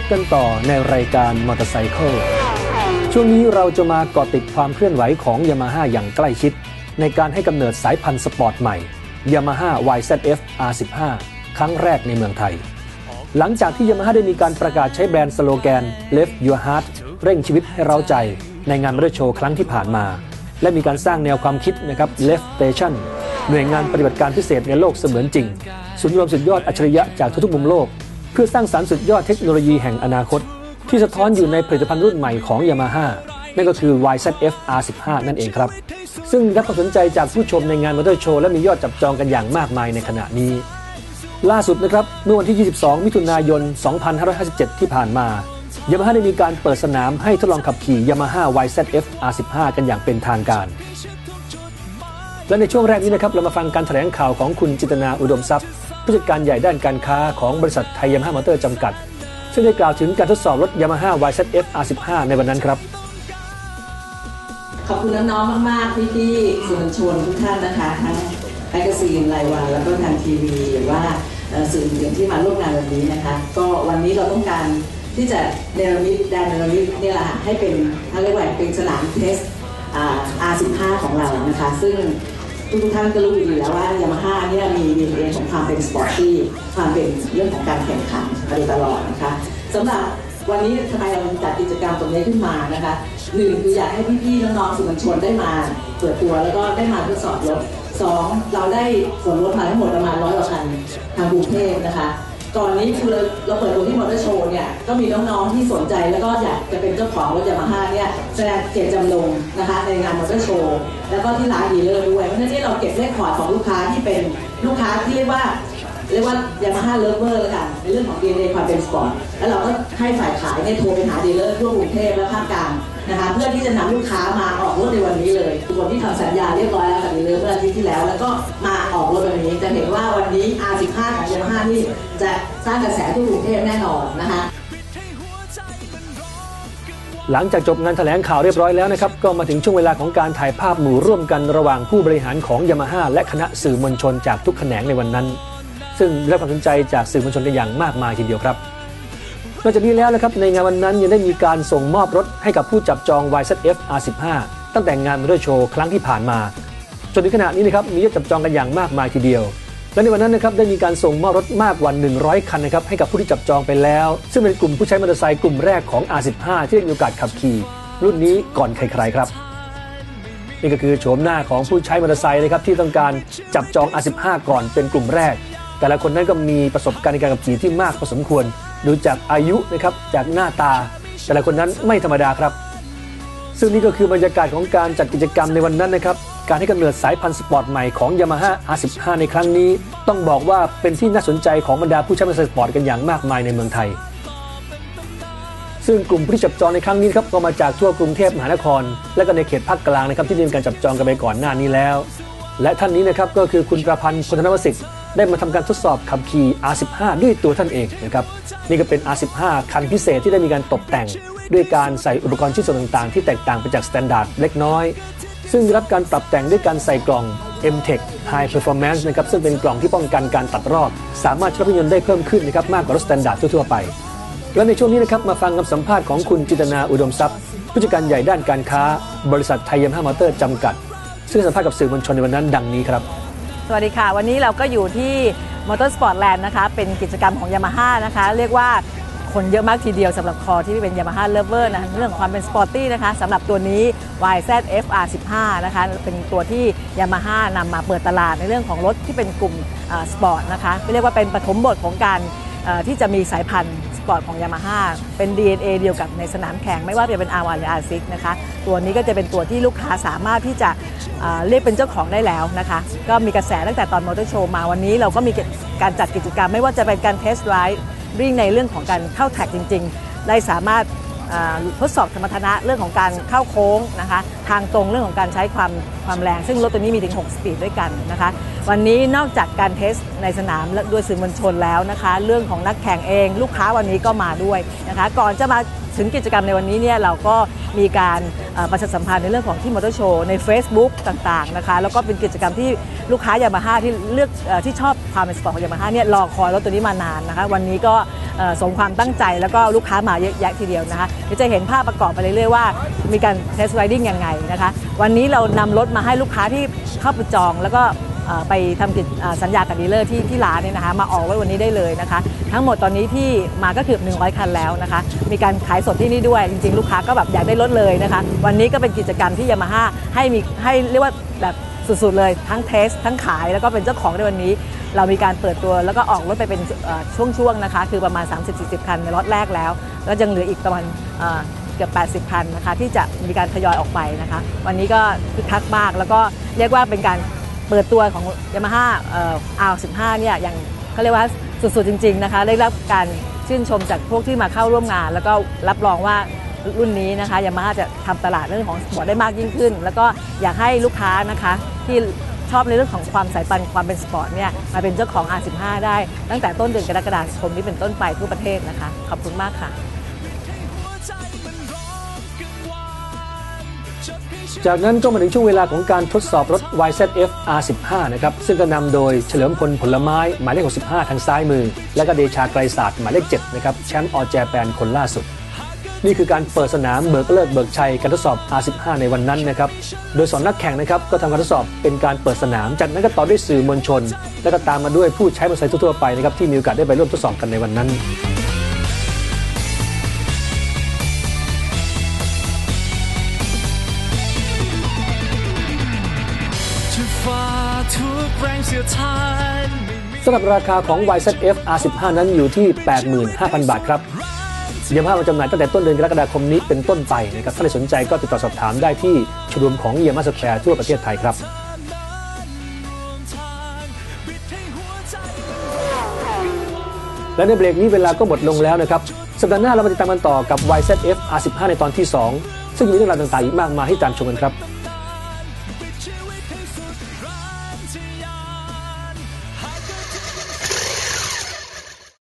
พบกันต่อในรายการมอเตอร์ไซค์ช่วงนี้เราจะมาเกาะติดความเคลื่อนไหวของยามาฮ่าอย่างใกล้ชิด ในการให้กำเนิดสายพันธุ์สปอร์ตใหม่ Yamaha YZF R15 ครั้งแรกในเมืองไทย หลังจากที่ยามาฮ่าได้มีการประกาศใช้แบรนด์สโลแกน Left Your Heart เร่งชีวิตให้เราใจในงานมอเตอร์โชว์ครั้งที่ผ่านมา และมีการสร้างแนวความคิดนะครับ Left Station หน่วยงานปฏิบัติการพิเศษในโลกเสมือนจริง ศูนย์รวมสุดยอดอัจฉริยะจากทุกมุมโลก เพื่อสร้างสารรค์สุดยอดเทคโนโลยีแห่งอนาคต ที่สะท้อนอยู่ในผลิตภัณฑ์รุ่นใหม่ของ Yamaha นั่นก็คือ YZF R15 นั่นเองครับ ซึ่งได้รับความสนใจจากผู้ชมในงานมอเตอร์โชว์และมียอดจับจองกันอย่างมากมายในขณะนี้ ล่าสุดนะครับเมื่อวันที่ 22 มิถุนายน 2557 ที่ผ่านมายามาฮ่าได้มีการเปิดสนามให้ทดลองขับขี่ Yamaha YZF R15 กันอย่างเป็นทางการ และในช่วงแรกนี้นะครับเรามาฟังการแถลงข่าวของคุณจิตนาอุดมทรัพย์ ผู้จัดการใหญ่ด้านการค้าของบริษัทไทยยามาฮ่ามอเตอร์จำกัด ซึ่งได้กล่าวถึงการทดสอบรถ Yamaha YZF R15 ในวันนั้นครับ ขอบคุณน้องๆมากๆพี่ๆสื่อมวลชนทุกท่านนะคะทั้งแมกกาซีนรายวันแล้วก็ทางทีวีหรือว่าสื่ออื่นที่มาร่วมงานวันนี้นะคะ ก็วันนี้เราต้องการที่จะเนรมิตแดนเนรมิตเนี่ยแหละค่ะให้เป็นเขาเรียกว่าเป็นสนามเทสอ่า R15 ของเรานะคะ ซึ่ง ทุกท่านก็รู้อยู่แล้วว่ายามาฮ่าเนี่ยมี DNA ของความเป็นสปอร์ตที่ความเป็นเรื่องของการแข่งขันมาโดยตลอดนะคะสำหรับวันนี้ทำไมเราจัดกิจกรรมตรงนี้ขึ้นมานะคะหนึ่งคืออยากให้พี่ๆน้องๆสื่อมวลชนได้มาเปิดตัวแล้วก็ได้มาทดสอบรถสองเราได้ส่วนลดมาทั้งหมดประมาณร้อยกว่าคันทางกรุงเทพนะคะ ก่อนนี้คือเราเราเปิดตัวที่มอเตอร์โชว์เนี่ยก็มีน้องๆที่สนใจแล้วก็อยากจะเป็นเจ้าของรถยามาฮ่าเนี่ยแสดงเจตจำนงนะคะในงานมอเตอร์โชว์แล้วก็ที่ร้านดีเลอร์ด้วยเพราะฉะนั้นที่เราเก็บเลขคอดของลูกค้าที่เป็นลูกค้าที่เรียกว่าเรียกว่ายามาฮ่าเลิฟเวอร์แล้วกันในเรื่องของ DNA ความเป็นสปอร์ตแล้วเราก็ให้ฝ่ายขายเนี่ยโทรไปหาดีเลอร์ทั่วกรุงเทพและภาคกลาง นะคะเพื่อที่จะนำลูกค้ามาออกรถในวันนี้เลยทุกคนที่ทำสัญญาเรียบร้อยแล้วกับดีลเลอร์เมื่ออาทิตย์ที่แล้ว แล้วก็มาออกรถวันนี้จะเห็นว่าวันนี้ R15 ของยามาฮ่านี่จะสร้างกระแสทั่วกรุงเทพแน่นอนนะคะหลังจากจบงานแถลงข่าวเรียบร้อยแล้วนะครับ ก็มาถึงช่วงเวลาของการถ่ายภาพหมู่ร่วมกันระหว่างผู้บริหารของยามาฮ่าและคณะสื่อมวลชนจากทุกแขนงในวันนั้น ซึ่งได้รับความสนใจจากสื่อมวลชนกันอย่างมากมายทีเดียวครับ นอกจากนี้แล้วนะครับในงานวันนั้นยังได้มีการส่งมอบรถให้กับผู้จับจอง YZF R15 ตั้งแต่งานมอเตอร์โชว์ครั้งที่ผ่านมา จนถึงขณะนี้นะครับมียอดจับจองกันอย่างมากมายทีเดียว และในวันนั้นนะครับได้มีการส่งมอบรถมากกว่า 100 คันนะครับให้กับผู้ที่จับจองไปแล้ว ซึ่งเป็นกลุ่มผู้ใช้มอเตอร์ไซค์กลุ่มแรกของ R15 ที่ได้มีโอกาสขับขี่ รุ่นนี้ก่อนใครๆครับนี่ก็คือโฉมหน้าของผู้ใช้มอเตอร์ไซค์นะครับที่ต้องการจับจอง R15 ก่อนเป็นกลุ่มแรก แต่ละคนนั้นก็มีประสบการณ์ในการขับขี่ที่มากพอสมควร ดูจากอายุนะครับจากหน้าตา แต่ละคนนั้นไม่ธรรมดาครับ ซึ่งนี่ก็คือบรรยากาศของการจัดกิจกรรมในวันนั้นนะครับ การให้กำเนิดสายพันธุ์สปอร์ตใหม่ของ Yamaha R15 ในครั้งนี้ ต้องบอกว่าเป็นที่น่าสนใจของบรรดาผู้ใช้มอเตอร์ไซค์สปอร์ตกันอย่างมากมายในเมืองไทย ซึ่งกลุ่มผู้ที่จับจองในครั้งนี้ครับก็มาจากทั่วกรุงเทพมหานคร และก็ในเขตภาคกลางนะครับที่ได้มีการจับจองกันไปก่อนหน้านี้แล้ว และท่านนี้นะครับก็คือคุณประพันธ์คุณธนวสิทธิ์ได้มาทำการทดสอบขับขี่ R15 ด้วยตัวท่านเองนะครับ นี่ก็เป็น R15 คันพิเศษที่ได้มีการตกแต่ง ด้วยการใส่อุปกรณ์ชิ้นส่วนต่าง ๆ ที่แตกต่างไปจากสแตนดาร์ดเล็กน้อย ซึ่งได้รับการปรับแต่งด้วยการใส่กล่อง M-Tech High Performance นะครับซึ่งเป็นกล่องที่ป้องกันการตัดรอบ สามารถใช้รถยนต์ได้เพิ่มขึ้นนะครับมากกว่ารถสแตนดาร์ดทั่วๆไป และในช่วงนี้นะครับมาฟังคำสัมภาษณ์ของคุณจิตนาอุดมทรัพย์ ผู้จัดการใหญ่ด้านการค้า บริษัทไทยยามาฮ่ามอเตอร์จำกัด ซึ่งสัมภาษณ์กับสื่อมวลชนในวันนั้นดังนี้ครับสวัสดีค่ะ วันนี้เราก็อยู่ที่ มอเตอร์สปอร์ตแลนด์นะคะ เป็นกิจกรรมของยามาฮ่านะคะ เรียกว่าคนเยอะมากทีเดียวสำหรับคอที่เป็นยามาฮ่าเลเวอร์นะเรื่องของความเป็นสปอร์ตี้นะคะสำหรับตัวนี้ YZF R15 นะคะเป็นตัวที่ยามาฮ่านำมาเปิดตลาดในเรื่องของรถที่เป็นกลุ่มสปอร์ตนะคะเรียกว่าเป็นปฐมบทของการที่จะมีสายพันธุ์ ปอร์ตของ Yamaha เป็น DNA เดียวกับในสนามแข่งไม่ว่าจะเป็น R1 หรือ R6 นะคะ ตัวนี้ก็จะเป็นตัวที่ลูกค้าสามารถที่จะเอ่อเรียกเป็นเจ้าของได้แล้วนะคะ ก็มีกระแสตั้งแต่ตอนมอเตอร์โชว์มาวันนี้เราก็มีการจัดกิจกรรม ไม่ว่าจะเป็นการเทสต์ไรด์วิ่งในเรื่องของการเข้าแท็กจริง ๆ ได้สามารถทดสอบสมรรถนะเรื่องของการเข้าโค้งนะคะ ทางตรงเรื่องของการใช้ความความแรง ซึ่งรถตัวนี้มีถึง 6 สปีดด้วยกันนะคะ วันนี้นอกจากการเทสในสนามและด้วยสื่อมวลชนแล้วนะคะ เรื่องของนักแข่งเอง ลูกค้าวันนี้ก็มาด้วยนะคะ ก่อนจะมาถึงกิจกรรมในวันนี้เนี่ยเราก็มีการประชาสัมพันธ์ในเรื่องของที่มอเตอร์โชว์ใน Facebook ต่างๆนะคะ แล้วก็เป็นกิจกรรมที่ลูกค้ายามาฮ่าที่เลือกอที่ชอบความเป็นสปอร์ตของยามาฮ่าเนี่ยรอคอยรถตัวนี้มานานนะคะ วันนี้ก็สมความตั้งใจแล้วก็ลูกค้ามาเยอะแยะทีเดียวนะคะเดี๋ยวจะเห็นภาพประกอบไปเรื่อยๆว่า มีการเทส t รดิ้งยังไงนะคะ วันนี้เรานำรถมาให้ลูกค้าที่เข้าไปจองแล้วก็ ไปทำกิจสัญญากับดีลเลอร์ที่ที่ร้านเนี่ยนะคะมาออกไว้วันนี้ได้เลยนะคะ ทั้งหมดตอนนี้ที่มาก็คือ100 คันแล้วนะคะ มีการขายสดที่นี่ด้วย จริง ๆ ลูกค้าก็แบบอยากได้รถเลยนะคะ วันนี้ก็เป็นกิจกรรมที่ยามาฮ่าให้มีให้เรียกว่าแบบสุดๆเลยทั้งเทส ทั้งขายแล้วก็เป็นเจ้าของในวันนี้ เรามีการเปิดตัวแล้วก็ออกรถไปเป็นช่วงๆนะคะ คือประมาณ 30-40 คันในล็อตแรกแล้ว แล้วยังเหลืออีกประมาณเอ่อเกือบ 80 คันนะคะ ที่จะมีการทยอยออกไปนะคะ วันนี้ก็คึกคักมาก แล้วก็เรียกว่าเป็นการ เปิดตัวของ Yamaha เอ่อ R15 เนี่ยอย่างเขาเรียกว่าสุดๆจริง ๆนะคะ ได้รับการชื่นชมจากพวกที่มาเข้าร่วมงาน แล้วก็รับรองว่ารุ่นนี้นะคะ Yamaha จะทำตลาดเรื่องของสปอร์ตได้มากยิ่งขึ้น แล้วก็อยากให้ลูกค้านะคะที่ชอบในเรื่องของความสายปันความเป็นสปอร์ตเนี่ยมาเป็นเจ้าของ R15 ได้ ตั้งแต่ต้นเดือนกรกฎาคมนี้เป็นต้นไปทั่วประเทศนะคะ ขอบคุณมากค่ะ จากนั้นก็มาถึงช่วงเวลาของการทดสอบรถ YZF R15 นะครับซึ่งก็นำโดยเฉลิมพลผลไม้หมายเลข 65 ทางซ้ายมือ และก็เดชาไกรศาสตร์หมายเลข 7 นะครับแชมป์ออแจแปนคนล่าสุด นี่คือการเปิดสนามเบิกเลิกเบิกชัยการทดสอบ R15 ในวันนั้นนะครับโดยสอนนักแข่งนะครับก็ทำการทดสอบเป็นการเปิดสนามจากนั้นก็ต่อด้วยสื่อมวลชน และก็ตามมาด้วยผู้ใช้มอเตอร์ไซค์ทั่วไปนะครับที่มีโอกาสได้ไปร่วมทดสอบกันในวันนั้น ทุกแรงเสียทานสำหรับราคาของ YZF R15 นั้นอยู่ที่ 85,000 บาทครับยามาฮ่ามาจำหน่ายตั้งแต่ต้นเดือนกรกฎาคมนี้เป็นต้นไปนะครับถ้าใครสนใจก็ติดต่อสอบถามได้ที่ชมรมของยามาสแควร์ทั่วประเทศไทยครับและในเบรกนี้เวลาก็หมดลงแล้วนะครับ สัปดาห์หน้าเรามาติดตามกันต่อกับ YZF R15 ในตอนที่ 2 ซึ่งมีเรื่องราวต่างๆอีกมากมายให้ตามชมกันครับ